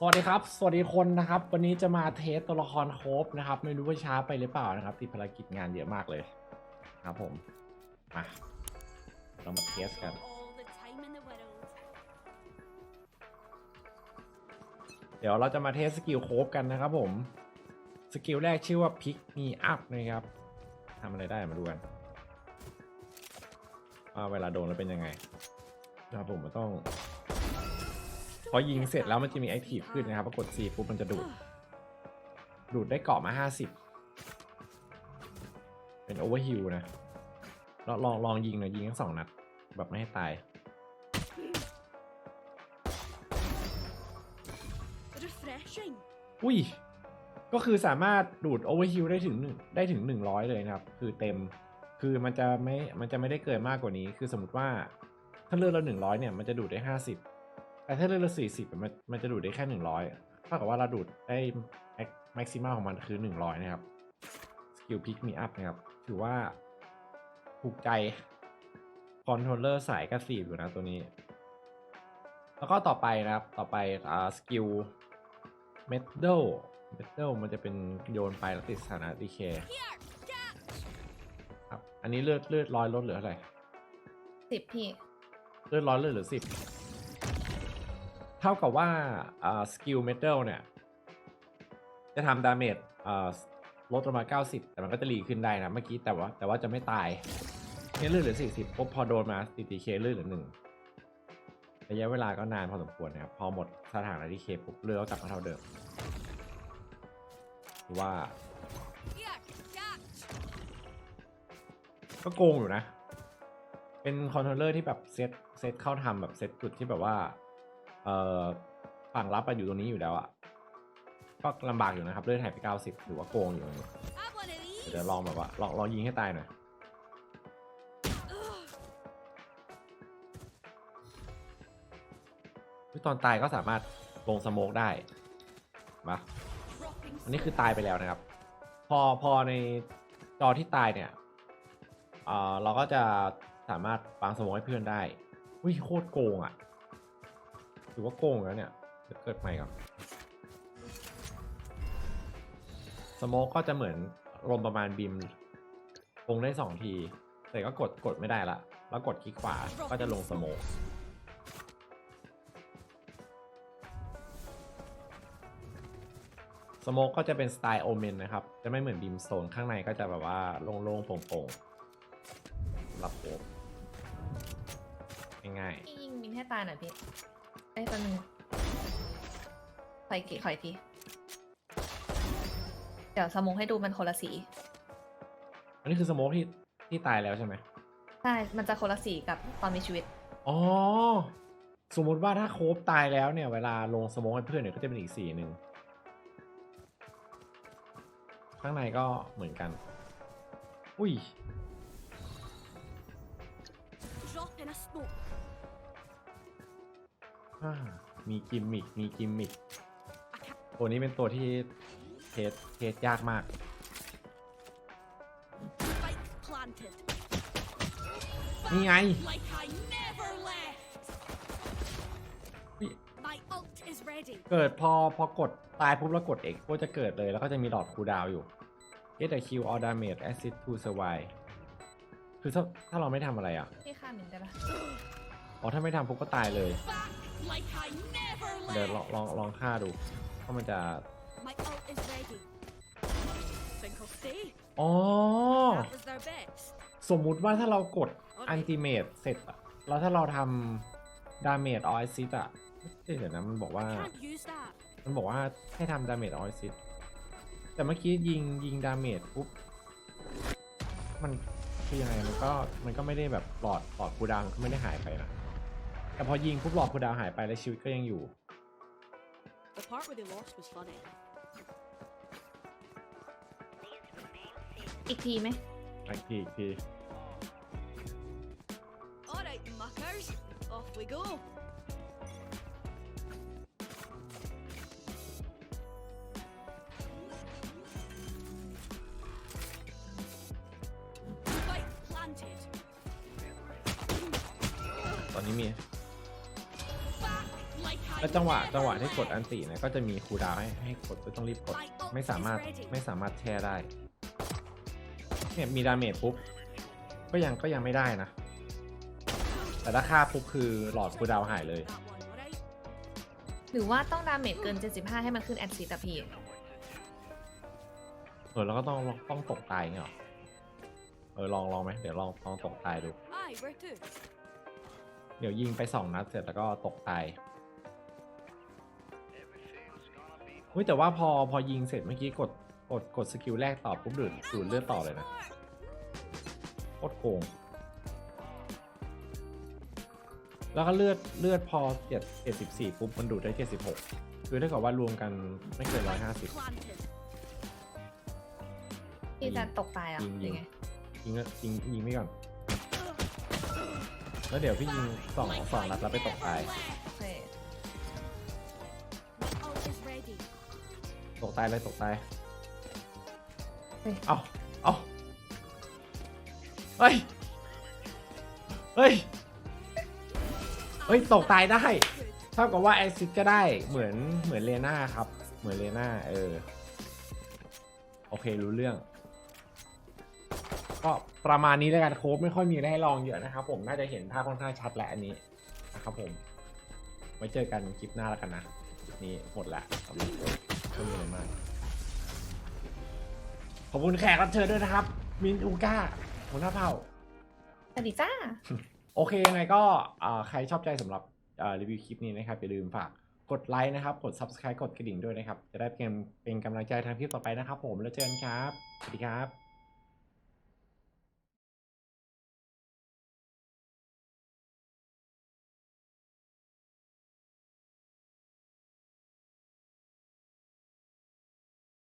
สวัสดีครับ สวัสดีคนนะครับ วันนี้จะมาเทสตัวละครโคบนะครับ ไม่รู้ว่าช้าไปหรือเปล่านะครับติดภารกิจงานเยอะมากเลยครับผม มาเรามาเทสกัน เดี๋ยวเราจะมาเทสสกิลโคบกันนะครับผม สกิลแรกชื่อว่า Pick Me Up นะครับทำอะไรได้มาดูกันว่าเวลาโดนแล้วเป็นยังไงนะครับผมมันต้อง พอยิงเสร็จแล้วมันจะมีไอทีฟขึ้นนะครับพอกด C ปุ๊บมันจะดูด ดูดได้เกาะมา 50 เป็นโอเวอร์ฮิลนะลองลองลองยิงหน่อยยิงทั้งสองนัด แบบไม่ให้ตาย Refreshing. อุ้ย ก็คือสามารถดูดโอเวอร์ฮิลได้ถึงหนึ่งได้ถึงหนึ่งร้อยเลยนะครับ คือเต็ม คือมันจะไม่ มันจะไม่ได้เกินมากกว่านี้ คือสมมติว่าถ้าเลือดเราหนึ่งร้อยเนี่ย มันจะดูดได้ห้าสิบ แต่ถ้าเลือดเราสี่สิบมันมันจะดูดได้แค่หนึ่งร้อยเท่ากับว่าเราดูดได้แม็กซิมัมของมันคือหนึ่งร้อยนะครับ สกิลพิกมีอัพนะครับ ถือว่าถูกใจคอนโทรลเลอร์สายกระสีบอยู่นะตัวนี้ แล้วก็ต่อไปนะครับ ต่อไปอ่าสกิลเมทัลเมทัลมันจะเป็นโยนไปแล้วติดสถานะดีเค Here, catch. ครับ อันนี้เลือดเลือดร้อยลดเหลือเท่าไหร่สิบพี่ เลือดร้อยลดเหลือสิบ เท่ากับว่าสกิลเมทัลเนี่ย จะทำดาเมจอ่าลดลงมา 90 แต่มันก็จะรีขึ้นได้นะ เมื่อกี้แต่ว่าแต่ว่าจะไม่ตายเนี่ยเลือดเหลือ 40ปุ๊บพอโดนมาติดดีเคเลือดเหลือหนึ่งระยะเวลาก็นานพอสมควรนะครับ พอหมดสถานะดีเคปุ๊บเลือดก็กลับมาเท่าเดิมถือว่า ก็โกงอยู่นะ เป็นคอนโทรลเลอร์ที่แบบเซตเซตเข้าทำแบบเซตจุดที่แบบว่า เอ่อฝั่งรับอะอยู่ตรงนี้อยู่แล้วอะก็ลำบากอยู่นะครับเลื่อดหายไปเก้าสิบถือว่าโกงอยู่เดี๋ยวลองแบบว่าลองลองยิงให้ตายหน่อยตอนตายก็สามารถลงสโมกได้มาอันนี้คือตายไปแล้วนะครับ พอพอในจอที่ตายเนี่ยเออเราก็จะสามารถวางสโมกให้เพื่อนได้ อุ้ยโคตรโกงอะ่ะ ถือว่าโกงแล้วเนี่ยเดี๋ยวเกิดใหม่ก่อนสโมกก็จะเหมือนลมประมาณบีมลงได้สองที แต่ก็กดกดไม่ได้ละ แล้วกดคลิกขวาก็จะลงสโมกสโมกก็จะเป็นสไตล์โอเมนนะครับ จะไม่เหมือนบีมโซนข้างในก็จะแบบว่าโล่งๆโปร่งๆหรับโคบง่ายพี่ยิงมินให้ตายหน่อยพี่ อ้ยแป๊บนึงขอยกี่ขอยที เดี๋ยวสมองให้ดูมันคนละสีๆอันนี้คือสโมกที่ที่ตายแล้วใช่ไหมใช่ มันจะคนละสีกับตอนมีชีวิต อ๋อ สมมุติว่าถ้าโคบตายแล้วเนี่ย เวลาลงสโมกให้เพื่อนเนี่ยก็จะเป็นอีกสีหนึ่ง ข้างในก็เหมือนกัน อุ้ย Drop in a smoke. อ่ามีกิมมิกมีกิมมิก I can't ตัวนี้เป็นตัวที่เทสเทสยากมาก spike planted. นี่ไง Like I never left. อุ๊ย My ult is ready. เกิดพอพอกดตายปุ๊บแล้วกด X ก็จะเกิดเลยแล้วก็จะมีหลอดคูลดาวน์อยู่ Get a kill or damage assist to survive คือถ้าถ้าเราไม่ทำอะไรอะ พี่ฆ่ามินได้ปะอ๋อถ้าไม่ทำปุ๊บก็ตายเลย Back like I never เดี๋ยวลอง left. ลองลองฆ่าดูว่ามันจะ My ult is ready. Think I'll stay? อ๋อ That was their best. สมมุติว่าถ้าเรากดอันติเมตเสร็จอะแล้วถ้าเราทำดาเมจออซิตอะเอ้ยเดี๋ยวนะมันบอกว่า Can't use that. มันบอกว่าให้ทำดาเมจออซิตแต่เมื่อกี้ยิงยิงดาเมจปุ๊บ มันคือยังไงมันก็มันก็ไม่ได้แบบหลอดหลอดคูลดาวน์ก็ไม่ได้หายไปนะ แต่พอยิงปุ๊บหลอดคูลดาวน์หายไปแล้วชีวิตก็ยังอยู่ The part where they lost was funny. อีกทีไหมอีกทีอีกที Alright, muckers. Off we go. Spike planted. ตอนนี้มี Back like I แล้วจังหวะจังหวะที่กดอันติเนี่ยก็จะมีคูลดาวน์ให้ให้กดก็ต้องรีบกด ไม่สามารถไม่สามารถแช่ได้ เนี่ยมีดาเมจปุ๊บก็ยังก็ยังไม่ได้นะ แต่ถ้าฆ่าปุ๊บคือหลอดคูลดาวน์หายเลย That one, alright? หรือว่าต้องดาเมจเกิน 75 ให้มันขึ้นแอดซิตอะพี่เออแล้วก็ต้องต้องตกตายอย่างเงี้ยเหรอเออลองลองไหมเดี๋ยวลองลองตกตายดู Aye, where to? เดี๋ยวยิงไปสองนัดเสร็จแล้วก็ตกตาย เฮ้ยแต่ว่าพอพอยิงเสร็จเมื่อกี้กดกดกดสกิลแรกต่อปุ๊บดูดดูดเลือดต่อเลยนะโคตรโกงแล้วก็เลือดเลือดพอเจ็ดเจ็ดสิบสี่ปุ๊บมันดูดได้เจ็ดสิบหกคือเท่ากับว่ารวมกันไม่เกินร้อยห้าสิบ Planted. พี่จะตกตายอะยิงหรือไงยิงก็ยิงยิงไม่ก่อน แล้วเดี๋ยวพี่ยิงสองสองนัดแล้วไปตกตาย โอเค ตกตายเลยตกตายเฮ้ย เอาเอาเฮ้ย เฮ้ย เฮ้ย ตกตายได้เท่ากับว่าแอซิดก็ได้เหมือนเหมือนเลน่าครับ เหมือนเลน่าเออ โอเครู้เรื่อง ก็ประมาณนี้แล้วกันโค้ดไม่ค่อยมีอะไรให้ลองเยอะนะครับผมน่าจะเห็นภาพค่อนข้างชัดแหละอันนี้นะครับผม ไว้เจอกันคลิปหน้าแล้วกันนะคลิปนี้หมดละ สำหรับโค้ดไม่มีอะไรมาก ขอบคุณแขกรับเชิญด้วยนะครับ มินอูก้าหัวหน้าเผ่า สวัสดีจ้า โอเคยังไงก็อ่าใครชอบใจสำหหรับอ่ารีวิวคลิปนี้นะครับ อย่าลืมฝากกดไลค์นะครับ กด Subscribe กดกระดิ่งด้วยนะครับ จะได้เป็นเป็นกำลังใจทางคลิปต่อไปนะครับผมแล้วเจอกันครับ สวัสดีครับ